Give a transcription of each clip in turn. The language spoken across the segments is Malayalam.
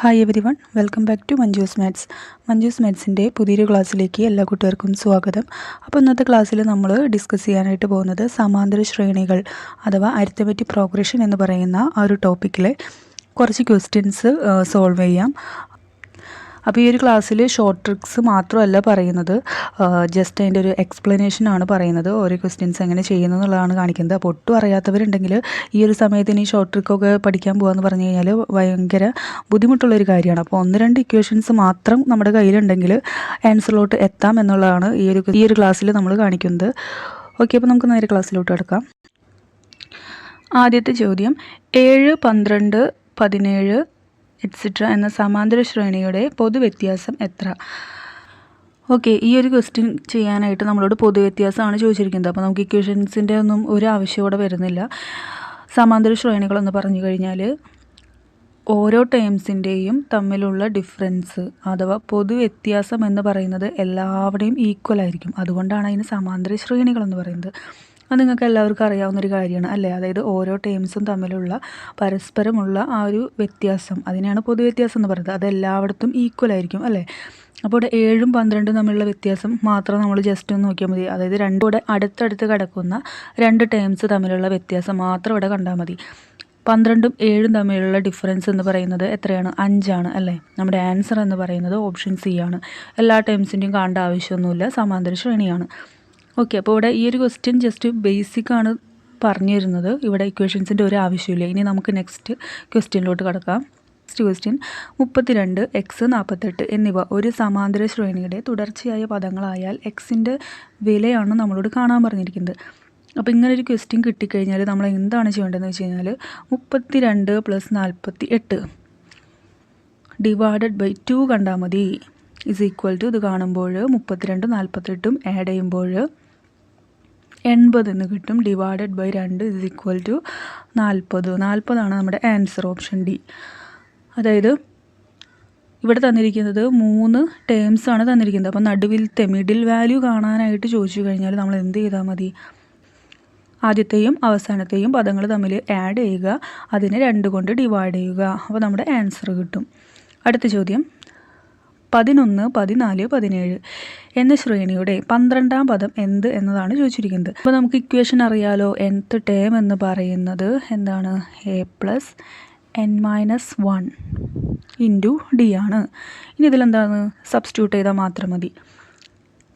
Hi everyone welcome back to Manju's maths Manju's മാത്സിന്റെ പുതിയൊരു ക്ലാസ്സിലേക്ക് എല്ലാ കുട്ടികൾക്കും സ്വാഗതം. അപ്പോൾ ഇന്നത്തെ ക്ലാസ്സിൽ നമ്മൾ ഡിസ്കസ് ചെയ്യാനായിട്ട് പോകുന്നത് സമാന്തര ശ്രേണികൾ അഥവാ അരിത്തമെറ്റിക് പ്രോഗ്രഷൻ എന്ന് പറയുന്ന ആ ഒരു ടോപ്പിക്കിലെ കുറച്ച് ക്വസ്റ്റ്യൻസ് സോൾവ് ചെയ്യാം. അപ്പോൾ ഈ ഒരു ക്ലാസ്സിൽ ഷോർട്ട് ട്രിക്സ് മാത്രമല്ല പറയുന്നത്. ജസ്റ്റ് അതിന്റെ ഒരു എക്സ്പ്ലനേഷൻ ആണ് പറയുന്നത്. ഓരോ ക്വസ്റ്റ്യൻസ് എങ്ങനെ ചെയ്യുന്നു എന്നുള്ളതാണ് കാണിക്കുന്നത്. അപ്പോൾ ഒട്ടും അറിയാത്തവരുണ്ടെങ്കിൽ ഈ ഒരു സമയത്ത് ഇനി ഷോർട്ട് ട്രിക്കൊക്കെ പഠിക്കാൻ പോകാമെന്ന് പറഞ്ഞു കഴിഞ്ഞാൽ ഭയങ്കര ബുദ്ധിമുട്ടുള്ളൊരു കാര്യമാണ്. അപ്പോൾ ഒന്ന് രണ്ട് ഇക്വേഷൻസ് മാത്രം നമ്മുടെ കയ്യിലുണ്ടെങ്കിൽ ആൻസറിലോട്ട് എത്താം എന്നുള്ളതാണ് ഈ ഒരു ഈ ഒരു ക്ലാസ്സിൽ നമ്മൾ കാണിക്കുന്നത്. ഓക്കെ അപ്പോൾ നമുക്ക് നേരെ ക്ലാസ്സിലോട്ട് കിടക്കാം. ആദ്യത്തെ ചോദ്യം ഏഴ് പന്ത്രണ്ട് പതിനേഴ് എറ്റ്സിട്ര എന്ന സമാന്തര ശ്രേണിയുടെ പൊതുവ്യത്യാസം എത്ര? ഓക്കെ ഈ ഒരു ക്വസ്റ്റ്യൻ ചെയ്യാനായിട്ട് നമ്മളോട് പൊതുവ്യത്യാസമാണ് ചോദിച്ചിരിക്കുന്നത്. അപ്പോൾ നമുക്ക് ഇക്വേഷൻസിന്റെ ഒന്നും ഒരു ആവശ്യം ഇവിടെ വരുന്നില്ല. സമാന്തര ശ്രേണികളെന്ന് പറഞ്ഞു കഴിഞ്ഞാൽ ഓരോ ടേംസിന്റെയും തമ്മിലുള്ള ഡിഫറൻസ് അഥവാ പൊതുവ്യത്യാസം എന്ന് പറയുന്നത് എല്ലാവരുടെയും ഈക്വൽ ആയിരിക്കും. അതുകൊണ്ടാണ് അതിന് സമാന്തര ശ്രേണികളെന്ന് പറയുന്നത്. അത് നിങ്ങൾക്ക് എല്ലാവർക്കും അറിയാവുന്ന ഒരു കാര്യമാണ്. അല്ലേ? അതായത് ഓരോ ടേംസും തമ്മിലുള്ള പരസ്പരമുള്ള ആ ഒരു വ്യത്യാസം. അതിനെയാണ് പൊതുവ്യത്യാസം എന്ന് പറയുന്നത്. അത് എല്ലായിടത്തും ഈക്വൽ ആയിരിക്കും. അല്ലേ? അപ്പോൾ ഇവിടെ ഏഴും പന്ത്രണ്ടും തമ്മിലുള്ള വ്യത്യാസം മാത്രം നമ്മൾ ജസ്റ്റ് ഒന്ന് നോക്കിയാൽ മതി. അതായത് രണ്ടും അടുത്തടുത്ത് കിടക്കുന്ന രണ്ട് ടേംസ് തമ്മിലുള്ള വ്യത്യാസം മാത്രം ഇവിടെ കണ്ടാൽ മതി. പന്ത്രണ്ടും ഏഴും തമ്മിലുള്ള ഡിഫറൻസ് എന്ന് പറയുന്നത് എത്രയാണ്? അഞ്ചാണ്. അല്ലേ? നമ്മുടെ ആൻസർ എന്ന് പറയുന്നത് ഓപ്ഷൻ സി ആണ്. എല്ലാ ടേംസിന്റെയും കാണേണ്ട ആവശ്യമൊന്നുമില്ല. സമാന്തര ശ്രേണിയാണ്. ഓക്കെ അപ്പോൾ ഇവിടെ ഈ ഒരു ക്വസ്റ്റ്യൻ ജസ്റ്റ് ബേസിക് ആണ് പറഞ്ഞു തരുന്നത് ഇവിടെ ഇക്വേഷൻസിന്റെ ഒരു ആവശ്യമില്ല. ഇനി നമുക്ക് നെക്സ്റ്റ് ക്വസ്റ്റ്യനിലോട്ട് കിടക്കാം. നെക്സ്റ്റ് ക്വസ്റ്റ്യൻ മുപ്പത്തിരണ്ട് എക്സ് നാൽപ്പത്തെട്ട് എന്നിവ ഒരു സമാന്തര ശ്രേണിയുടെ തുടർച്ചയായ പദങ്ങളായാൽ എക്സിന്റെ വിലയാണ് നമ്മളോട് കാണാൻ പറഞ്ഞിരിക്കുന്നത്. അപ്പോൾ ഇങ്ങനെ ഒരു ക്വസ്റ്റ്യൻ കിട്ടിക്കഴിഞ്ഞാൽ നമ്മൾ എന്താണ് ചെയ്യേണ്ടതെന്ന് വെച്ച് കഴിഞ്ഞാൽ മുപ്പത്തി രണ്ട് പ്ലസ് നാൽപ്പത്തി എട്ട് ഡിവൈഡഡ് ബൈ ടു കണ്ടാൽ മതി. ഇസ് ഈക്വൽ ടു ഇത് കാണുമ്പോൾ മുപ്പത്തിരണ്ടും നാൽപ്പത്തെട്ടും ആഡ് ചെയ്യുമ്പോൾ എൺപത് എന്ന് കിട്ടും. ഡിവൈഡഡ് ബൈ രണ്ട് ഇസ് ഈക്വൽ ടു നാൽപ്പത്. നാൽപ്പതാണ് നമ്മുടെ ആൻസർ ഓപ്ഷൻ ഡി അതായത് ഇവിടെ തന്നിരിക്കുന്നത് മൂന്ന് ടേംസ് ആണ് തന്നിരിക്കുന്നത്. അപ്പോൾ നടുവിലത്തെ മിഡിൽ വാല്യൂ കാണാനായിട്ട് ചോദിച്ചു കഴിഞ്ഞാൽ നമ്മൾ എന്ത് ചെയ്താൽ മതി? ആദ്യത്തെയും അവസാനത്തെയും പദങ്ങൾ തമ്മിൽ ആഡ് ചെയ്യുക. അതിനെ രണ്ട് കൊണ്ട് ഡിവൈഡ് ചെയ്യുക. അപ്പോൾ നമ്മുടെ ആൻസർ കിട്ടും. അടുത്ത ചോദ്യം. പതിനൊന്ന് പതിനാല് പതിനേഴ് എന്ന ശ്രേണിയുടെ പന്ത്രണ്ടാം പദം എന്ത് എന്നതാണ് ചോദിച്ചിരിക്കുന്നത്. അപ്പോൾ നമുക്ക് ഇക്വേഷൻ അറിയാലോ. എൻത്ത് ടേം എന്ന് പറയുന്നത് എന്താണ്? A plus N minus one into D ആണ്. ഇനി ഇതിലെന്താണ് സബ്സ്റ്റിറ്റ്യൂട്ട് ചെയ്താൽ മാത്രം മതി.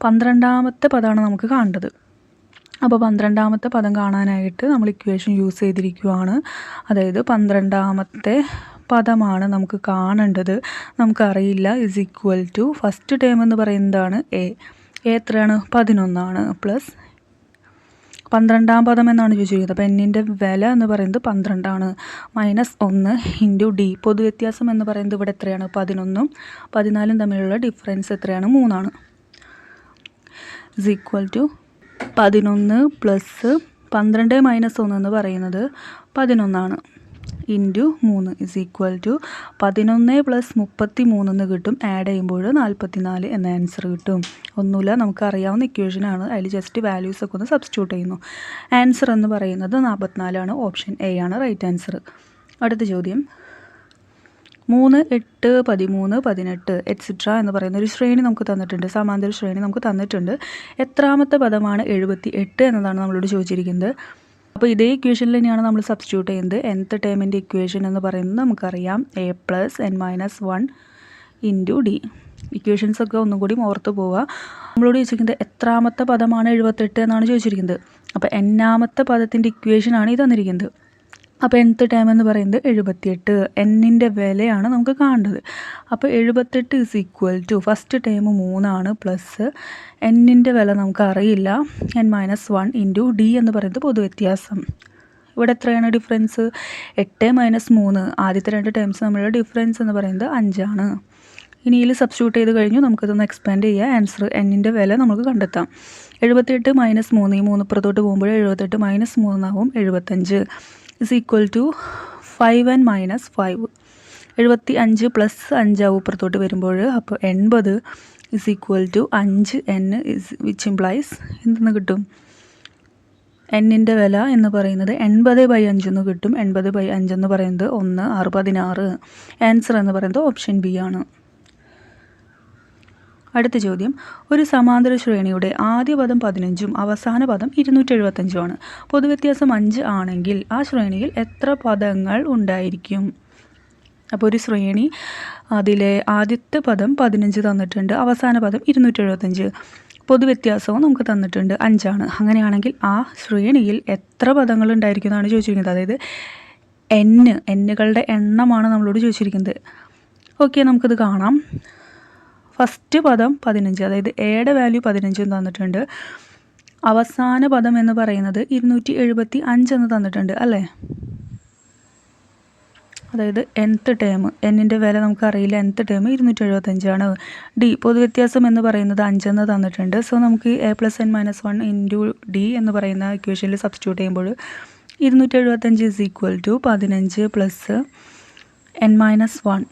പന്ത്രണ്ടാമത്തെ പദമാണ് നമുക്ക് കാണേണ്ടത്. അപ്പോൾ പന്ത്രണ്ടാമത്തെ പദം കാണാനായിട്ട് നമ്മൾ ഇക്വേഷൻ യൂസ് ചെയ്തിരിക്കുവാണ്. അതായത് പന്ത്രണ്ടാമത്തെ പദമാണ് നമുക്ക് കാണേണ്ടത്. നമുക്കറിയില്ല is equal to first term എന്ന് പറയുന്നതാണ് എ എ എത്രയാണ്? പതിനൊന്നാണ് പ്ലസ് പന്ത്രണ്ടാം പദം എന്നാണ് ചോദിച്ചിരിക്കുന്നത് അപ്പോൾ എന്നിന്റെ വില എന്ന് പറയുന്നത് പന്ത്രണ്ടാണ്. മൈനസ് ഒന്ന് ഇന്റു ഡി പൊതുവ്യത്യാസം എന്ന് പറയുന്നത് ഇവിടെ എത്രയാണ്? പതിനൊന്നും. പതിനാലും തമ്മിലുള്ള ഡിഫറൻസ് എത്രയാണ്? മൂന്നാണ്. ഇസ് ഈക്വൽ ടു പതിനൊന്ന് പ്ലസ് പന്ത്രണ്ട് മൈനസ് ഒന്ന് എന്ന് പറയുന്നത് പതിനൊന്നാണ്. ഇന്റു മൂന്ന് ഇസ് ഈക്വൽ ടു പതിനൊന്ന് പ്ലസ് മുപ്പത്തി മൂന്നെന്ന് കിട്ടും. ആഡ് ചെയ്യുമ്പോൾ നാൽപ്പത്തി നാല് എന്ന ആൻസർ കിട്ടും. ഒന്നുമില്ല നമുക്കറിയാവുന്ന ഇക്വേഷനാണ് അതിൽ ജസ്റ്റ് വാല്യൂസ് ഒക്കെ ഒന്ന് സബ്സ്റ്റിറ്റ്യൂട്ട് ചെയ്യുന്നു. ആൻസർ എന്ന് പറയുന്നത് നാൽപ്പത്തിനാലാണ് ഓപ്ഷൻ എ ആണ് റൈറ്റ് ആൻസർ അടുത്ത ചോദ്യം. മൂന്ന് എട്ട് പതിമൂന്ന് പതിനെട്ട് എക്സെട്ര എന്ന് പറയുന്ന ഒരു ശ്രേണി നമുക്ക് തന്നിട്ടുണ്ട്. സമാന്തര ശ്രേണി നമുക്ക് തന്നിട്ടുണ്ട്. എത്രാമത്തെ പദമാണ് എഴുപത്തി എട്ട് എന്നതാണ് നമ്മളോട് ചോദിച്ചിരിക്കുന്നത്. അപ്പോൾ ഇതേ ഇക്വേഷനിൽ തന്നെയാണ് നമ്മൾ സബ്സ്റ്റിറ്റ്യൂട്ട് ചെയ്യുന്നത്. എൻത്ത് ടേമിന്റെ ഇക്വേഷൻ എന്ന് പറയുന്നത് നമുക്കറിയാം. A plus N minus one into D ഇക്വേഷൻസൊക്കെ ഒന്നും കൂടി ഓർത്ത് പോവുക. നമ്മളോട് ചോദിച്ചിരിക്കുന്നത് എത്രാമത്തെ പദമാണ് എഴുപത്തെട്ട് എന്നാണ് ചോദിച്ചിരിക്കുന്നത്. അപ്പോൾ എന്നാമത്തെ പദത്തിന്റെ ഇക്വേഷനാണ് ഈ തന്നിരിക്കുന്നത്. അപ്പോൾ എൻത്ത് ടേം എന്ന് പറയുന്നത് എഴുപത്തിയെട്ട്. എന്നിന്റെ വിലയാണ് നമുക്ക് കാണേണ്ടത്. അപ്പോൾ എഴുപത്തെട്ട് is equal to first term മൂന്നാണ് പ്ലസ് എന്നിന്റെ വില നമുക്ക് അറിയില്ല. N minus one into D എന്ന് പറയുന്നത് പൊതുവ്യത്യാസം. ഇവിടെ എത്രയാണ് ഡിഫറൻസ് എട്ട് മൈനസ് മൂന്ന്. ആദ്യത്തെ രണ്ട് ടേംസ് തമ്മിലുള്ള ഡിഫറൻസ് എന്ന് പറയുന്നത് അഞ്ചാണ്. ഇനി ഇതിൽ സബ്സ്റ്റിറ്റ്യൂട്ട് ചെയ്ത് കഴിഞ്ഞു നമുക്കിതൊന്ന് എക്സ്പാൻഡ് ചെയ്യുക ആൻസർ എന്നിന്റെ വില നമുക്ക് കണ്ടെത്താം. എഴുപത്തെട്ട് മൈനസ് മൂന്ന്. ഈ മൂന്ന് പുറത്തോട്ട് പോകുമ്പോൾ എഴുപത്തെട്ട് മൈനസ് മൂന്നാവും എഴുപത്തഞ്ച് is equal to five and minus five എഴുപത്തി അഞ്ച് പ്ലസ് അഞ്ചാവും ഇപ്പുറത്തോട്ട് വരുമ്പോൾ അപ്പോൾ എൺപത് ഇസ് ഈക്വൽ ടു അഞ്ച് എൻ ഇസ് വിച്ച് ഇംപ്ലൈസ് എന്തെന്ന് കിട്ടും? എന്നിന്റെ വില എന്ന് പറയുന്നത് എൺപത് ബൈ അഞ്ചെന്ന് കിട്ടും. എൺപത് ബൈ അഞ്ചെന്ന് പറയുന്നത് ഒന്ന് ആറ് പതിനാറ്. ആൻസർ എന്ന് പറയുന്നത് ഓപ്ഷൻ ബി ആണ്. അടുത്ത ചോദ്യം. ഒരു സമാന്തര ശ്രേണിയുടെ ആദ്യ പദം പതിനഞ്ചും അവസാന പദം ഇരുന്നൂറ്റി എഴുപത്തഞ്ചുമാണ് പൊതുവ്യത്യാസം അഞ്ച് ആണെങ്കിൽ ആ ശ്രേണിയിൽ എത്ര പദങ്ങൾ ഉണ്ടായിരിക്കും? അപ്പോൾ ഒരു ശ്രേണി അതിലെ ആദ്യത്തെ പദം പതിനഞ്ച് തന്നിട്ടുണ്ട് അവസാന പദം ഇരുന്നൂറ്റി എഴുപത്തഞ്ച് പൊതുവ്യത്യാസവും നമുക്ക് തന്നിട്ടുണ്ട് അഞ്ചാണ്. അങ്ങനെയാണെങ്കിൽ ആ ശ്രേണിയിൽ എത്ര പദങ്ങൾ ഉണ്ടായിരിക്കും എന്നാണ് ചോദിച്ചിരിക്കുന്നത്. അതായത് എന് എന്നുകളുടെ എണ്ണമാണ് നമ്മളോട് ചോദിച്ചിരിക്കുന്നത്. ഓക്കെ നമുക്കത് കാണാം. ഫസ്റ്റ് പദം പതിനഞ്ച് അതായത് എയുടെ വാല്യൂ പതിനഞ്ച് തന്നിട്ടുണ്ട്. അവസാന പദം എന്ന് പറയുന്നത് ഇരുന്നൂറ്റി എഴുപത്തി അഞ്ചെന്ന് തന്നിട്ടുണ്ട് അല്ലേ? അതായത് എൻത്ത് ടേം എന്നിന്റെ വില നമുക്കറിയില്ല. എൻത്ത് ടേം ഇരുന്നൂറ്റി എഴുപത്തഞ്ചാണ് ഡി പൊതുവ്യത്യാസം എന്ന് പറയുന്നത് അഞ്ചെന്ന് തന്നിട്ടുണ്ട്. സോ നമുക്ക് A plus N minus one into D എന്ന് പറയുന്ന ഇക്വേഷനിൽ സബ്സ്റ്റിറ്റ്യൂട്ട് ചെയ്യുമ്പോൾ ഇരുന്നൂറ്റി എഴുപത്തഞ്ച് ഇസ് ഈക്വൽ ടു പതിനഞ്ച് plus N minus one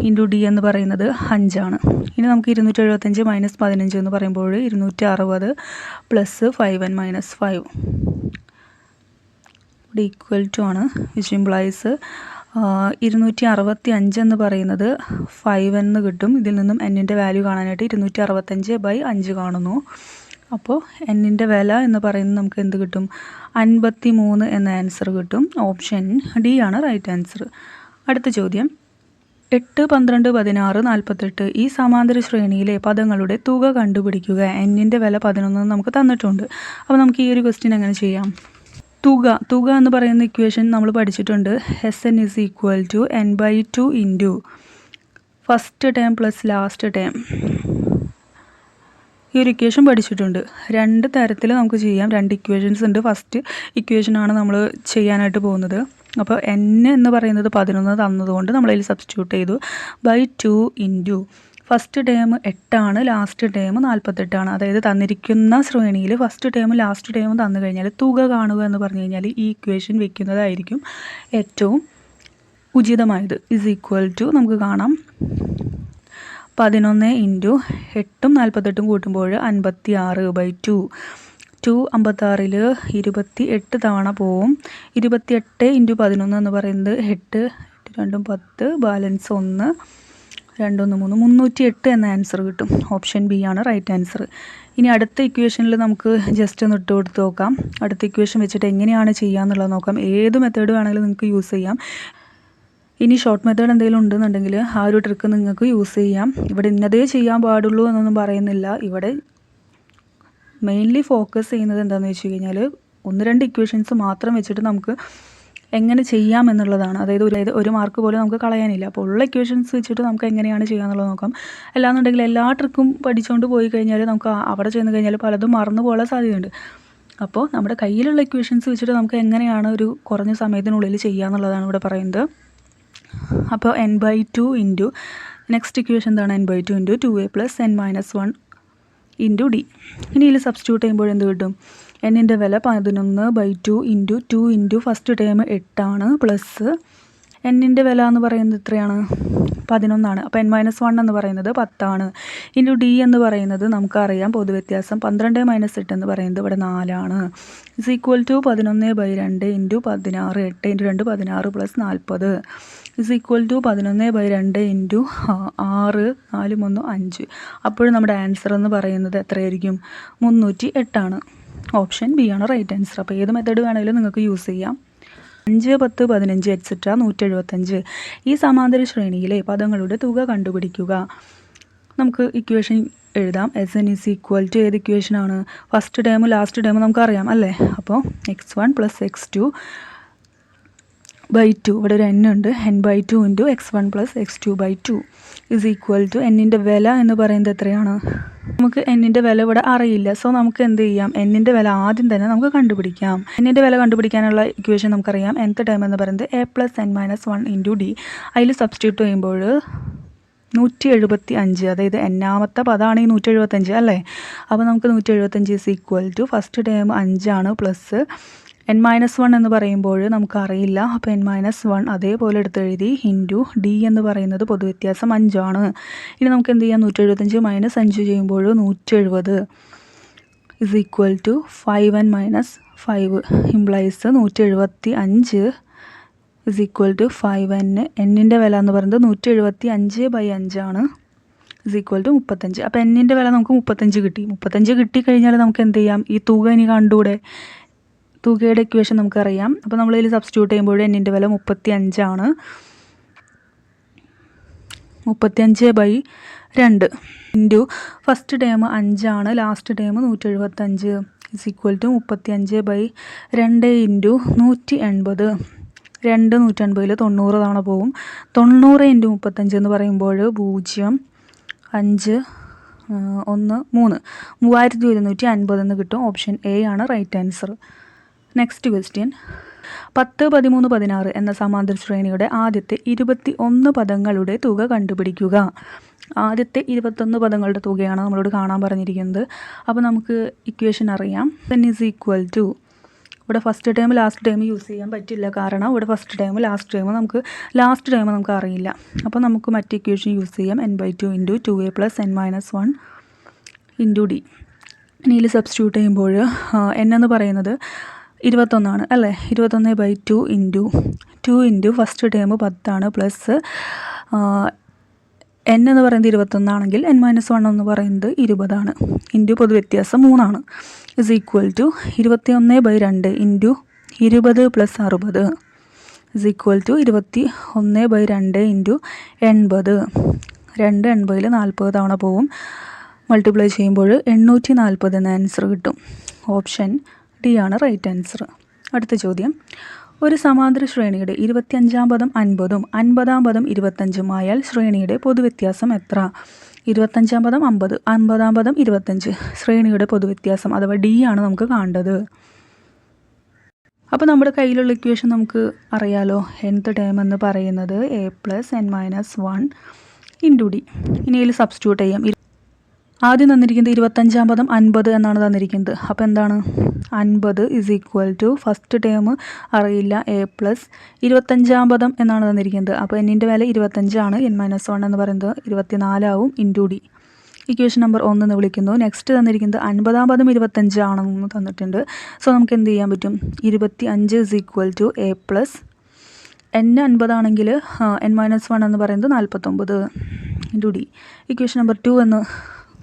into D എന്ന് പറയുന്നത് അഞ്ചാണ്. ഇനി നമുക്ക് ഇരുന്നൂറ്റി എഴുപത്തഞ്ച് മൈനസ് പതിനഞ്ച് എന്ന് പറയുമ്പോൾ ഇരുന്നൂറ്റി അറുപത് plus five N minus five ഇവിടെ ഈക്വൽ ടു ആണ് വിച്ച് ഇംപ്ലൈസ് ഇരുന്നൂറ്റി അറുപത്തി അഞ്ച് എന്ന് പറയുന്നത് ഫൈവ് എന്ന് കിട്ടും. ഇതിൽ നിന്നും എന്നിന്റെ വാല്യൂ കാണാനായിട്ട് ഇരുന്നൂറ്റി അറുപത്തഞ്ച് ബൈ അഞ്ച് കാണുന്നു. അപ്പോൾ എന്നിന്റെ വില എന്ന് പറയുന്നത് നമുക്ക് എന്ത് കിട്ടും? അൻപത്തി മൂന്ന് എന്ന ആൻസർ കിട്ടും. ഓപ്ഷൻ ഡി ആണ് റൈറ്റ് ആൻസർ അടുത്ത ചോദ്യം. എട്ട് പന്ത്രണ്ട് പതിനാറ് നാൽപ്പത്തെട്ട് ഈ സമാന്തര ശ്രേണിയിലെ പദങ്ങളുടെ തുക കണ്ടുപിടിക്കുക. എന്നിന്റെ വില പതിനൊന്ന് നമുക്ക് തന്നിട്ടുണ്ട്. അപ്പോൾ നമുക്ക് ഈ ഒരു ക്വസ്റ്റ്യൻ എങ്ങനെ ചെയ്യാം? തുക. തുക എന്ന് പറയുന്ന ഇക്വേഷൻ നമ്മൾ പഠിച്ചിട്ടുണ്ട്. S N is equal to N by two into first term plus last term ഈ ഒരു ഇക്വേഷൻ പഠിച്ചിട്ടുണ്ട്. രണ്ട് തരത്തിൽ നമുക്ക് ചെയ്യാം. രണ്ട് ഇക്വേഷൻസ് ഉണ്ട്. ഫസ്റ്റ് ഇക്വേഷനാണ് നമ്മൾ ചെയ്യാനായിട്ട് പോകുന്നത്. അപ്പോൾ എൻ എന്ന് പറയുന്നത് പതിനൊന്ന് തന്നതുകൊണ്ട് നമ്മളതിൽ സബ്സ്റ്റിറ്റ്യൂട്ട് ചെയ്തു by two into first term എട്ടാണ് ലാസ്റ്റ് ടേം നാൽപ്പത്തെട്ടാണ് അതായത് തന്നിരിക്കുന്ന ശ്രേണിയിൽ ഫസ്റ്റ് ടേം ലാസ്റ്റ് ടേം തന്നു കഴിഞ്ഞാൽ തുക കാണുക എന്ന് പറഞ്ഞു കഴിഞ്ഞാൽ ഈ ഇക്വേഷൻ വെക്കുന്നതായിരിക്കും ഏറ്റവും ഉചിതമായത്. ഇസ് ഈക്വൽ ടു നമുക്ക് കാണാം. പതിനൊന്ന് ഇന്റു എട്ടും നാൽപ്പത്തെട്ടും കൂട്ടുമ്പോൾ അൻപത്തി ആറ് ബൈ ടു ടു അമ്പത്താറിൽ ഇരുപത്തി എട്ട് തവണ പോവും. ഇരുപത്തി എട്ട് ഇന്റു പതിനൊന്ന് എന്ന് പറയുന്നത് എട്ട് രണ്ടും പത്ത് ബാലൻസ് ഒന്ന് രണ്ടൊന്ന് മൂന്ന് മുന്നൂറ്റി എട്ട് എന്ന ആൻസർ കിട്ടും. ഓപ്ഷൻ ബി ആണ് റൈറ്റ് ആൻസർ. ഇനി അടുത്ത ഇക്വേഷനിൽ നമുക്ക് ജസ്റ്റ് ഒന്ന് ഇട്ട് കൊടുത്ത് നോക്കാം. അടുത്ത ഇക്വേഷൻ വെച്ചിട്ട് എങ്ങനെയാണ് ചെയ്യാന്നുള്ളത് നോക്കാം. ഏത് മെത്തേഡ് വേണമെങ്കിലും നിങ്ങൾക്ക് യൂസ് ചെയ്യാം. ഇനി ഷോർട്ട് മെത്തേഡ് എന്തെങ്കിലും ഉണ്ടെന്നുണ്ടെങ്കിൽ ആ ഒരു ട്രിക്ക് നിങ്ങൾക്ക് യൂസ് ചെയ്യാം. ഇവിടെ ഇന്നതേ ചെയ്യാൻ പാടുള്ളൂ എന്നൊന്നും പറയുന്നില്ല. ഇവിടെ മെയിൻലി ഫോക്കസ് ചെയ്യുന്നത് എന്താണെന്ന് വെച്ച് കഴിഞ്ഞാൽ ഒന്ന് രണ്ട് ഇക്വേഷൻസ് മാത്രം വെച്ചിട്ട് നമുക്ക് എങ്ങനെ ചെയ്യാം എന്നുള്ളതാണ്. അതായത് ഒരു ഒരു മാർക്ക് പോലും നമുക്ക് കളയാനില്ല. അപ്പോൾ ഉള്ള ഇക്വേഷൻസ് വെച്ചിട്ട് നമുക്ക് എങ്ങനെയാണ് ചെയ്യാന്നുള്ളത് നോക്കാം. അല്ലാന്നുണ്ടെങ്കിൽ എല്ലാ ട്രിക്കും പഠിച്ചുകൊണ്ട് പോയി കഴിഞ്ഞാൽ നമുക്ക് അവിടെ ചെന്ന് കഴിഞ്ഞാൽ പലതും മറന്നു പോകാൻ സാധ്യതയുണ്ട്. അപ്പോൾ നമ്മുടെ കയ്യിലുള്ള ഇക്വേഷൻസ് വെച്ചിട്ട് നമുക്ക് എങ്ങനെയാണ് ഒരു കുറഞ്ഞ സമയത്തിനുള്ളിൽ ചെയ്യാന്നുള്ളതാണ് ഇവിടെ പറയുന്നത്. അപ്പോൾ N by two into next equation എന്താണ്? N by two into two A plus N minus one into D ഇനി ഇതിൽ സബ്സ്റ്റിറ്റ്യൂട്ട് ചെയ്യുമ്പോൾ എന്ത് കിട്ടും? എന്നിന്റെ വില പതിനൊന്ന് by two into two into first term എട്ടാണ് പ്ലസ് എന്നിന്റെ വില എന്ന് പറയുന്നത് എത്രയാണ്? പതിനൊന്നാണ്. അപ്പോൾ എൻ മൈനസ് വൺ എന്ന് പറയുന്നത് പത്താണ്. ഇന്റു ഡി എന്ന് പറയുന്നത് നമുക്കറിയാം പൊതുവ്യത്യാസം പന്ത്രണ്ട് മൈനസ് എട്ട് എന്ന് പറയുന്നത് ഇവിടെ നാലാണ്. ഇസ് ഈക്വൽ ടു പതിനൊന്ന് ബൈ രണ്ട് ഇന്റു പതിനാറ് എട്ട് ഇന്റു രണ്ട് പതിനാറ് പ്ലസ് നാൽപ്പത് ഇസ് ഈക്വൽ ടു പതിനൊന്ന് ബൈ രണ്ട് ഇന്റു ആറ് നാല് മൂന്ന് അഞ്ച്. അപ്പോഴും നമ്മുടെ ആൻസർ എന്ന് പറയുന്നത് എത്രയായിരിക്കും? മുന്നൂറ്റി എട്ടാണ് ഓപ്ഷൻ ബി ആണ് റൈറ്റ് ആൻസർ അപ്പോൾ ഏത് മെത്തേഡ് വേണമെങ്കിലും നിങ്ങൾക്ക് യൂസ് ചെയ്യാം. അഞ്ച് പത്ത് പതിനഞ്ച് എക്സെട്ര നൂറ്റെഴുപത്തഞ്ച്. ഈ സമാന്തര ശ്രേണിയിലെ പദങ്ങളുടെ തുക കണ്ടുപിടിക്കുക. നമുക്ക് ഇക്വേഷൻ എഴുതാം. S N is equal to ഏത് ഇക്വേഷനാണ് ഫസ്റ്റ് ടേം ലാസ്റ്റ് ടേം നമുക്കറിയാം അല്ലേ? അപ്പോൾ X one plus X two by two ഇവിടെ ഒരു എൻ ഉണ്ട്. N by two into X one plus X two by two is equal to എന്നിന്റെ വില എന്ന് പറയുന്നത് എത്രയാണ്? നമുക്ക് എന്നിന്റെ വില ഇവിടെ അറിയില്ല. സോ നമുക്ക് എന്ത് ചെയ്യാം? എന്നിന്റെ വില ആദ്യം തന്നെ നമുക്ക് കണ്ടുപിടിക്കാം. എന്നിന്റെ വില കണ്ടുപിടിക്കാനുള്ള ഇക്വേഷൻ നമുക്കറിയാം. എൻത്ത് ടൈം എന്ന് പറയുന്നത് A plus N minus one into D അതിൽ സബ്സ്റ്റിറ്റ്യൂട്ട് ചെയ്യുമ്പോൾ നൂറ്റി എഴുപത്തി അഞ്ച് അതായത് എന്നാമത്തെ പദമാണ് ഈ നൂറ്റി എഴുപത്തഞ്ച് അല്ലേ? അപ്പോൾ നമുക്ക് നൂറ്റി എഴുപത്തഞ്ച് is equal to first time അഞ്ചാണ് പ്ലസ് എൻ മൈനസ് വൺ എന്ന് പറയുമ്പോൾ നമുക്കറിയില്ല. അപ്പോൾ എൻ മൈനസ് വൺ അതേപോലെ എടുത്തെഴുതി ഇന്റു ഡി എന്ന് പറയുന്നത് പൊതുവ്യത്യാസം അഞ്ചാണ്. ഇനി നമുക്ക് എന്ത് ചെയ്യാം? നൂറ്റി എഴുപത്തഞ്ച് മൈനസ് അഞ്ച് ചെയ്യുമ്പോൾ നൂറ്റി എഴുപത് is equal to five N minus five implies നൂറ്റി എഴുപത്തി അഞ്ച് is equal to five N എന്നിന്റെ വില എന്ന് പറയുന്നത് നൂറ്റി എഴുപത്തി അഞ്ച് ബൈ അഞ്ചാണ് ഇസ് ഈക്വൽ ടു മുപ്പത്തഞ്ച് അപ്പോൾ എന്നിന്റെ വില നമുക്ക് മുപ്പത്തഞ്ച് കിട്ടി. മുപ്പത്തഞ്ച് കിട്ടിക്കഴിഞ്ഞാൽ നമുക്ക് എന്ത് ചെയ്യാം? ഈ തുക ഇനി കണ്ടൂടെ തുകയുടെ ഇക്വേഷൻ നമുക്കറിയാം. അപ്പോൾ നമ്മൾ ഇതിൽ സബ്സ്റ്റിറ്റ്യൂട്ട് ചെയ്യുമ്പോൾ എന്നിന്റെ വില മുപ്പത്തി അഞ്ചാണ് മുപ്പത്തിയഞ്ച് ബൈ രണ്ട് ഇന്റു ഫസ്റ്റ് ടേം അഞ്ചാണ്. ലാസ്റ്റ് ടേം നൂറ്റി എഴുപത്തഞ്ച് ഇസ് ഈക്വൽ ടു മുപ്പത്തിയഞ്ച് ബൈ രണ്ട് ഇന്റു നൂറ്റി എൺപത് രണ്ട് നൂറ്റൻപതിൽ തൊണ്ണൂറ് തവണ പോവും. തൊണ്ണൂറ് ഇന്റു മുപ്പത്തഞ്ച് എന്ന് പറയുമ്പോൾ പൂജ്യം അഞ്ച് ഒന്ന് മൂന്ന്. മൂവായിരത്തി ഒരുന്നൂറ്റി അൻപത് എന്ന് കിട്ടും. ഓപ്ഷൻ എ ആണ് റൈറ്റ് ആൻസർ നെക്സ്റ്റ് ക്വസ്റ്റ്യൻ പത്ത് പതിമൂന്ന് പതിനാറ് എന്ന സമാന്തര ശ്രേണിയുടെ ആദ്യത്തെ ഇരുപത്തി ഒന്ന് പദങ്ങളുടെ തുക കണ്ടുപിടിക്കുക. ആദ്യത്തെ ഇരുപത്തൊന്ന് പദങ്ങളുടെ തുകയാണ് നമ്മളോട് കാണാൻ പറഞ്ഞിരിക്കുന്നത്. അപ്പോൾ നമുക്ക് ഇക്വേഷൻ അറിയാം. ദൻ ഈസ് ഈക്വൽ ടു ഇവിടെ first time last time use ചെയ്യാൻ പറ്റില്ല കാരണം ഇവിടെ ഫസ്റ്റ് ടൈം ലാസ്റ്റ് ടൈം നമുക്ക് ലാസ്റ്റ് ടൈം നമുക്ക് അറിയില്ല. അപ്പോൾ നമുക്ക് മറ്റ് ഇക്വേഷൻ യൂസ് ചെയ്യാം. N by two into two a plus n minus one into d ഇനിയിൽ substitute ചെയ്യുമ്പോൾ എൻ എന്ന് പറയുന്നത് ഇരുപത്തൊന്നാണ് അല്ലേ? ഇരുപത്തൊന്ന് by two into two into first term പത്താണ് പ്ലസ് എൻ എന്ന് പറയുന്നത് ഇരുപത്തൊന്നാണെങ്കിൽ എൻ മൈനസ് വൺ എന്ന് പറയുന്നത് ഇരുപതാണ്. ഇന്റു പൊതുവ്യത്യാസം മൂന്നാണ്. ഇസ് ഈക്വൽ ടു ഇരുപത്തി ഒന്ന് ബൈ രണ്ട് ഇന്റു ഇരുപത് പ്ലസ് അറുപത്. ഇസ് ഈക്വൽ ടു ഇരുപത്തി ഒന്ന് ബൈ രണ്ട് ഇന്റു എൺപത്. രണ്ട് എൺപതിൽ നാൽപ്പത് തവണ പോവും. മൾട്ടിപ്ലൈ ചെയ്യുമ്പോൾ എണ്ണൂറ്റി നാൽപ്പത് എന്ന ആൻസർ കിട്ടും. ഓപ്ഷൻ ഡി ആണ് റൈറ്റ് ആൻസർ. അടുത്ത ചോദ്യം. ഒരു സമാന്തര ശ്രേണിയുടെ ഇരുപത്തിയഞ്ചാം പദം അൻപതും അൻപതാം പദം ഇരുപത്തഞ്ചും ആയാൽ ശ്രേണിയുടെ പൊതുവ്യത്യാസം എത്ര? ഇരുപത്തഞ്ചാം പദം അമ്പത് അൻപതാം പദം ഇരുപത്തഞ്ച് ശ്രേണിയുടെ പൊതുവ്യത്യാസം അഥവാ ഡി ആണ് നമുക്ക് കാണേണ്ടത്. അപ്പോൾ നമ്മുടെ കയ്യിലുള്ള ഇക്വേഷൻ നമുക്ക് അറിയാലോ? എൻത്ത് ടേം എന്ന് പറയുന്നത് a plus n minus one into d ഇനി ഇതിൽ സബ്സ്റ്റിറ്റ്യൂട്ട് ചെയ്യാം. ആദ്യം തന്നിരിക്കുന്നത് ഇരുപത്തഞ്ചാം പദം അൻപത് എന്നാണ് തന്നിരിക്കുന്നത്. അപ്പോൾ എന്താണ്? അൻപത് is equal to first term അറിയില്ല എ പ്ലസ് ഇരുപത്തഞ്ചാം പദം എന്നാണ് തന്നിരിക്കുന്നത്. അപ്പോൾ എന്നിന്റെ വില ഇരുപത്തഞ്ചാണ് എൻ മൈനസ് വൺ എന്ന് പറയുന്നത് ഇരുപത്തിനാലാവും ഇന്റു ഡി ഇക്വേഷൻ നമ്പർ ഒന്ന് എന്ന് വിളിക്കുന്നു. നെക്സ്റ്റ് തന്നിരിക്കുന്നത് അൻപതാം പദം ഇരുപത്തഞ്ചാണെന്ന് തന്നിട്ടുണ്ട്. സോ നമുക്ക് എന്ത് ചെയ്യാൻ പറ്റും? ഇരുപത്തി അഞ്ച് is equal to a plus n അൻപതാണെങ്കിൽ n minus one എന്ന് പറയുന്നത് നാൽപ്പത്തൊമ്പത് into d equation number two എന്ന്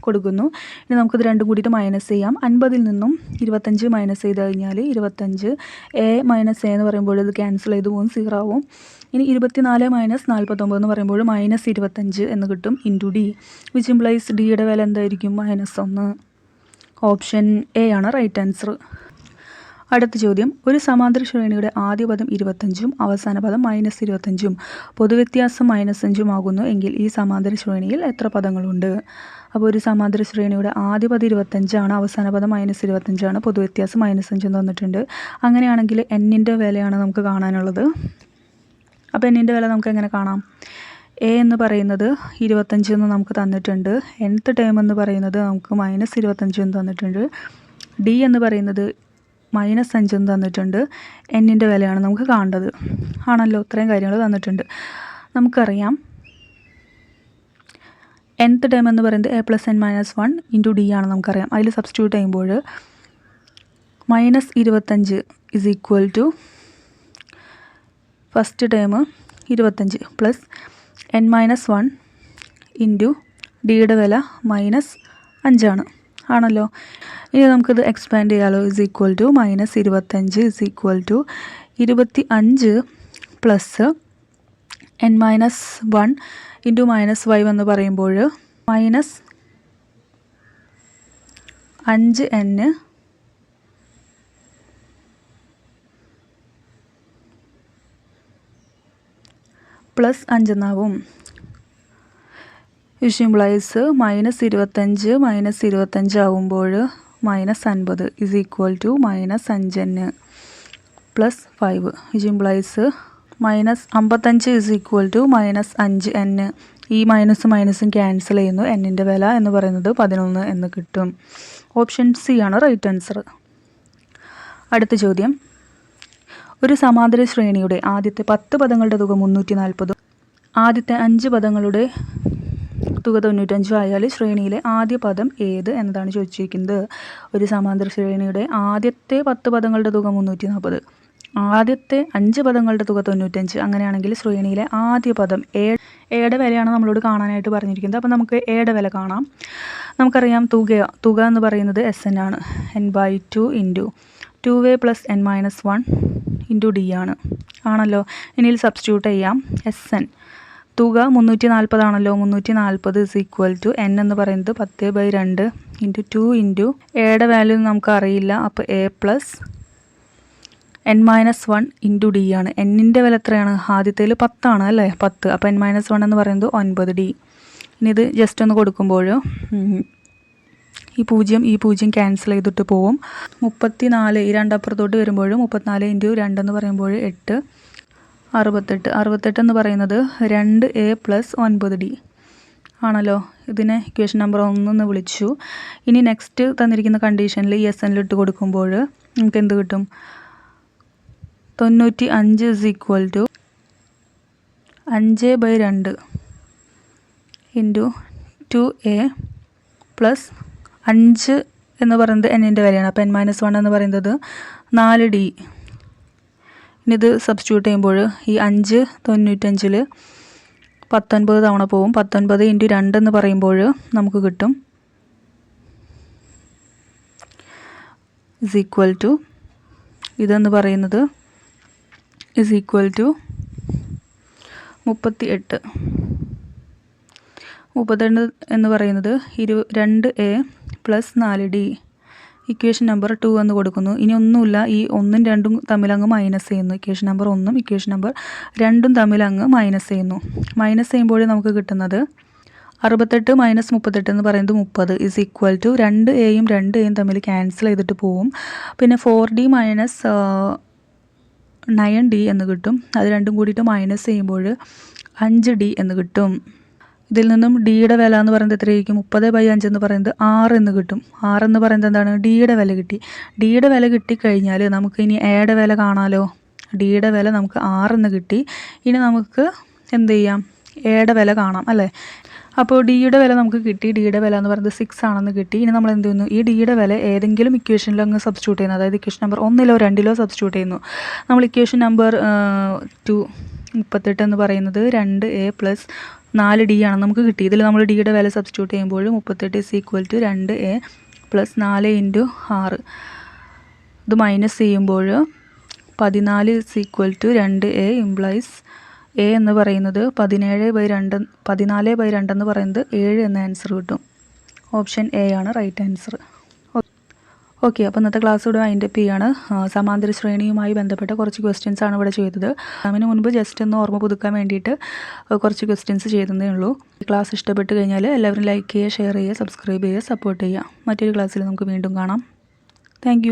കൊടുക്കുന്നു. ഇനി നമുക്കിത് രണ്ടും കൂടിയിട്ട് മൈനസ് ചെയ്യാം. അൻപതിൽ നിന്നും ഇരുപത്തഞ്ച് മൈനസ് ചെയ്ത് കഴിഞ്ഞാൽ ഇരുപത്തഞ്ച്. എ മൈനസ് എ എന്ന് പറയുമ്പോൾ ഇത് ക്യാൻസൽ ചെയ്ത് പോകും സീറോ ആവും. ഇനി ഇരുപത്തിനാല് മൈനസ് നാൽപ്പത്തൊമ്പത് എന്ന് പറയുമ്പോൾ മൈനസ് ഇരുപത്തഞ്ച് എന്ന് കിട്ടും ഇന്റു ഡി വിച്ച് ഇംപ്ലൈസ് ഡിയുടെ വില എന്തായിരിക്കും? മൈനസ് ഒന്ന്. ഓപ്ഷൻ എ ആണ് റൈറ്റ് ആൻസർ അടുത്ത ചോദ്യം. ഒരു സമാന്തര ശ്രേണിയുടെ ആദ്യ പദം ഇരുപത്തഞ്ചും അവസാന പദം മൈനസ് ഇരുപത്തഞ്ചും. പൊതുവ്യത്യാസം മൈനസ് അഞ്ചും ആകുന്നു എങ്കിൽ ഈ സമാന്തര ശ്രേണിയിൽ എത്ര പദങ്ങളുണ്ട്? അപ്പോൾ ഒരു സമാന്തര ശ്രേണിയുടെ ആദ്യ പദം ഇരുപത്തഞ്ചാണ് അവസാന പദം മൈനസ് ഇരുപത്തഞ്ചാണ് പൊതുവ്യത്യാസം മൈനസ് എന്ന് തന്നിട്ടുണ്ട്. അങ്ങനെയാണെങ്കിൽ എന്നിന്റെ വിലയാണ് നമുക്ക് കാണാനുള്ളത്. അപ്പോൾ എന്നിന്റെ വില നമുക്ക് എങ്ങനെ കാണാം? എ എന്ന് പറയുന്നത് ഇരുപത്തഞ്ച് എന്ന് നമുക്ക് തന്നിട്ടുണ്ട്. എൻത്ത് ടേം എന്ന് പറയുന്നത് നമുക്ക് മൈനസ് ഇരുപത്തഞ്ച് എന്ന് തന്നിട്ടുണ്ട്. ഡി എന്ന് പറയുന്നത് മൈനസ് അഞ്ച് എന്ന് തന്നിട്ടുണ്ട്. എന്നിന്റെ വിലയാണ് നമുക്ക് കാണേണ്ടത്. ആണല്ലോ ഇത്രയും കാര്യങ്ങൾ തന്നിട്ടുണ്ട്. നമുക്കറിയാം. Nth ടേം എന്ന് പറയുന്നത് a plus n minus one into d ആണ് നമുക്കറിയാം. അതിൽ സബ്സ്റ്റിറ്റ്യൂട്ട് ചെയ്യുമ്പോൾ മൈനസ് ഇരുപത്തഞ്ച് is equal to first term ഇരുപത്തഞ്ച് plus n minus one into ഡിയുടെ വില മൈനസ് അഞ്ചാണ് ആണല്ലോ? ഇനി നമുക്കിത് എക്സ്പാൻഡ് ചെയ്യാമല്ലോ ഇസ് ഈക്വൽ ടു മൈനസ് ഇരുപത്തഞ്ച് ഇസ് ഈക്വൽ ടു ഇരുപത്തി അഞ്ച് plus n minus one into minus five എന്ന് പറയുമ്പോൾ മൈനസ് അഞ്ച് എന്ന് പ്ലസ് അഞ്ചെന്നാവും വിഷ് ഇംപ്ലൈസ് മൈനസ് ഇരുപത്തഞ്ച് മൈനസ് ഇരുപത്തഞ്ച് ആവുമ്പോൾ മൈനസ് അൻപത് is equal to minus അഞ്ചെന്ന് plus five which implies minus അമ്പത്തഞ്ച് ഇസ് ഈക്വൽ ടു മൈനസ് അഞ്ച് എൻ ഈ മൈനസും മൈനസും ക്യാൻസൽ ചെയ്യുന്നു. എന്നിന്റെ വില എന്ന് പറയുന്നത് പതിനൊന്ന് എന്ന് കിട്ടും. ഓപ്ഷൻ സി ആണ് റൈറ്റ് ആൻസർ അടുത്ത ചോദ്യം. ഒരു സമാന്തര ശ്രേണിയുടെ ആദ്യത്തെ പത്ത് പദങ്ങളുടെ തുക മുന്നൂറ്റി നാൽപ്പതും ആദ്യത്തെ അഞ്ച് പദങ്ങളുടെ തുക തൊണ്ണൂറ്റഞ്ചും ആയാൽ ശ്രേണിയിലെ ആദ്യ പദം ഏത് എന്നതാണ് ചോദിച്ചിരിക്കുന്നത്. ഒരു സമാന്തര ശ്രേണിയുടെ ആദ്യത്തെ പത്ത് പദങ്ങളുടെ തുക മുന്നൂറ്റി നാൽപ്പത് ആദ്യത്തെ അഞ്ച് പദങ്ങളുടെ തുക തൊണ്ണൂറ്റഞ്ച്. അങ്ങനെയാണെങ്കിൽ ശ്രേണിയിലെ ആദ്യ പദം ഏ ഏടെ വിലയാണ് നമ്മളോട് കാണാനായിട്ട് പറഞ്ഞിരിക്കുന്നത്. അപ്പോൾ നമുക്ക് ഏടെ വില കാണാം. നമുക്കറിയാം തുക തുക എന്ന് പറയുന്നത് എസ് എൻ ആണ്. N by two into two way plus n minus one into d ആണ്. ആണല്ലോ? ഇനിയിൽ സബ്സ്റ്റിറ്റ്യൂട്ട് ചെയ്യാം. എസ് എൻ തുക മുന്നൂറ്റി നാൽപ്പതാണല്ലോ മുന്നൂറ്റി നാൽപ്പത് ഇസ് ഈക്വൽ ടു എൻ എന്ന് പറയുന്നത് പത്ത് ബൈ രണ്ട് ഇന്റു ടു ഇന്റു എയുടെ വാല്യൂ നമുക്ക് അറിയില്ല. അപ്പോൾ a plus n minus one into d ആണ്. എന്നിന്റെ വില എത്രയാണ്? ആദ്യത്തേൽ പത്താണ് അല്ലേ? പത്ത്. അപ്പോൾ എൻ മൈനസ് വൺ എന്ന് പറയുന്നത് ഒൻപത് ഡി ഇനി ഇത് ജസ്റ്റ് ഒന്ന് കൊടുക്കുമ്പോൾ ഈ പൂജ്യം ഈ പൂജ്യം ക്യാൻസൽ ചെയ്തിട്ട് പോവും. മുപ്പത്തി നാല് ഈ രണ്ടപ്പുറത്തോട്ട് വരുമ്പോൾ മുപ്പത്തിനാല് ഇന്റു രണ്ടെന്ന് പറയുമ്പോൾ എട്ട്. അറുപത്തെട്ട്. അറുപത്തെട്ട് എന്ന് പറയുന്നത് രണ്ട് എ പ്ലസ് ഒൻപത് ഡി ആണല്ലോ? ഇതിനെ ഇക്വേഷൻ നമ്പർ ഒന്നെന്ന് വിളിച്ചു. ഇനി നെക്സ്റ്റ് തന്നിരിക്കുന്ന കണ്ടീഷനിൽ ഈ എസ് എന്നിലിട്ട് കൊടുക്കുമ്പോൾ നമുക്ക് എന്ത് കിട്ടും? തൊണ്ണൂറ്റി അഞ്ച് ഇസ് ഈക്വൽ ടു അഞ്ച് ബൈ രണ്ട് ഇന്റു ടു എ പ്ലസ് അഞ്ച് എന്ന് പറയുന്നത് എന്നിന്റെ വിലയാണ്. അപ്പോൾ എൻ മൈനസ് വൺ എന്ന് പറയുന്നത് നാല് ഡി ഇനി ഇത് സബ്സ്റ്റിറ്റ്യൂട്ട് ചെയ്യുമ്പോൾ ഈ അഞ്ച് തൊണ്ണൂറ്റഞ്ചിൽ പത്തൊൻപത് തവണ പോവും. പത്തൊൻപത് ഇന്റു രണ്ട് എന്ന് പറയുമ്പോൾ നമുക്ക് കിട്ടും ഇസ് ഈക്വൽ ടു ഇതെന്ന് പറയുന്നത് ഇസ് ഈക്വൽ ടു മുപ്പത്തി എട്ട് മുപ്പത്തിരണ്ട് എന്ന് പറയുന്നത് ഇരു രണ്ട് എ പ്ലസ് നാല് ഡി ഇക്വേഷൻ നമ്പർ ടു എന്ന് കൊടുക്കുന്നു. ഇനി ഒന്നുമില്ല. ഈ ഒന്നും രണ്ടും തമ്മിൽ അങ്ങ് മൈനസ് ചെയ്യുന്നു. ഇക്വേഷൻ നമ്പർ ഒന്നും ഇക്വേഷൻ നമ്പർ രണ്ടും തമ്മിൽ അങ്ങ് മൈനസ് ചെയ്യുന്നു. മൈനസ് ചെയ്യുമ്പോൾ നമുക്ക് കിട്ടുന്നത് അറുപത്തെട്ട് മൈനസ് മുപ്പത്തെട്ട് എന്ന് പറയുന്നത് മുപ്പത്. ഇസ് ഈക്വൽ ടു രണ്ട് എയും രണ്ട് എയും തമ്മിൽ ക്യാൻസൽ ചെയ്തിട്ട് പോവും. പിന്നെ four d minus nine d എന്ന് കിട്ടും. അത് രണ്ടും കൂടിയിട്ട് മൈനസ് ചെയ്യുമ്പോൾ അഞ്ച് ഡി എന്ന് കിട്ടും. ഇതിൽ നിന്നും ഡിയുടെ വില എന്ന് പറയുന്നത് എത്രയായിരിക്കും? മുപ്പത് ബൈ അഞ്ച് എന്ന് പറയുന്നത് ആറ് എന്ന് കിട്ടും. ആറ് എന്ന് പറയുന്നത് എന്താണ്? ഡിയുടെ വില കിട്ടി. ഡിയുടെ വില കിട്ടിക്കഴിഞ്ഞാൽ നമുക്ക് ഇനി എയുടെ വില കാണാമല്ലോ ഡിയുടെ വില നമുക്ക് ആറെന്ന് കിട്ടി. ഇനി നമുക്ക് എന്ത് ചെയ്യാം? എയുടെ വില കാണാം അല്ലേ? അപ്പോൾ ഡിയുടെ വില നമുക്ക് കിട്ടി. ഡിയുടെ വില എന്ന് പറയുന്നത് സിക്സ് ആണെന്ന് കിട്ടി. ഇനി നമ്മൾ എന്ത് ചെയ്യുന്നു? ഈ ഡിയുടെ വില ഏതെങ്കിലും ഇക്വേഷനിൽ അങ്ങ് സബ്സ്റ്റിറ്റ്യൂട്ട് ചെയ്യുന്നു. അതായത് ഇക്വേഷൻ നമ്പർ ഒന്നിലോ രണ്ടിലോ സബ്സ്റ്റിറ്റ്യൂട്ട് ചെയ്യുന്നു. നമ്മൾ ഇക്വേഷൻ നമ്പർ ടു മുപ്പത്തെട്ട് എന്ന് പറയുന്നത് രണ്ട് എ പ്ലസ് നാല് ഡി ആണ് നമുക്ക് കിട്ടി. ഇതിൽ നമ്മൾ ഡിയുടെ വില സബ്സ്റ്റിറ്റ്യൂട്ട് ചെയ്യുമ്പോൾ മുപ്പത്തെട്ട് ഇസ് ഈക്വൽ ടു രണ്ട് എ പ്ലസ് നാല് ഇന്റു ആറ്. ഇത് മൈനസ് ചെയ്യുമ്പോൾ പതിനാല് ഇസ് ഈക്വൽ ടു രണ്ട് എ ഇംപ്ലൈസ് എ എന്ന് പറയുന്നത് പതിനേഴ് ബൈ രണ്ട് പതിനാല് ബൈ രണ്ടെന്ന് പറയുന്നത് ഏഴ് എന്ന ആൻസർ കിട്ടും. ഓപ്ഷൻ എ ആണ് റൈറ്റ് ആൻസർ ഓക്കെ അപ്പോൾ ഇന്നത്തെ ക്ലാസ് ഇവിടെ അപ്പ് ചെയ്യാണ്. സമാന്തര ശ്രേണിയുമായി ബന്ധപ്പെട്ട കുറച്ച് ക്വസ്റ്റ്യൻസ് ആണ് ഇവിടെ ചെയ്തത്. അതിന് മുൻപ് ജസ്റ്റ് ഒന്ന് ഓർമ്മ പുതുക്കാൻ വേണ്ടിയിട്ട് കുറച്ച് ക്വസ്റ്റ്യൻസ് ചെയ്തതേ ഉള്ളൂ. ക്ലാസ് ഇഷ്ടപ്പെട്ട് കഴിഞ്ഞാൽ എല്ലാവരും ലൈക്ക് ചെയ്യുക ഷെയർ ചെയ്യുക സബ്സ്ക്രൈബ് ചെയ്യുക സപ്പോർട്ട് ചെയ്യുക. മറ്റൊരു ക്ലാസ്സിൽ നമുക്ക് വീണ്ടും കാണാം. താങ്ക്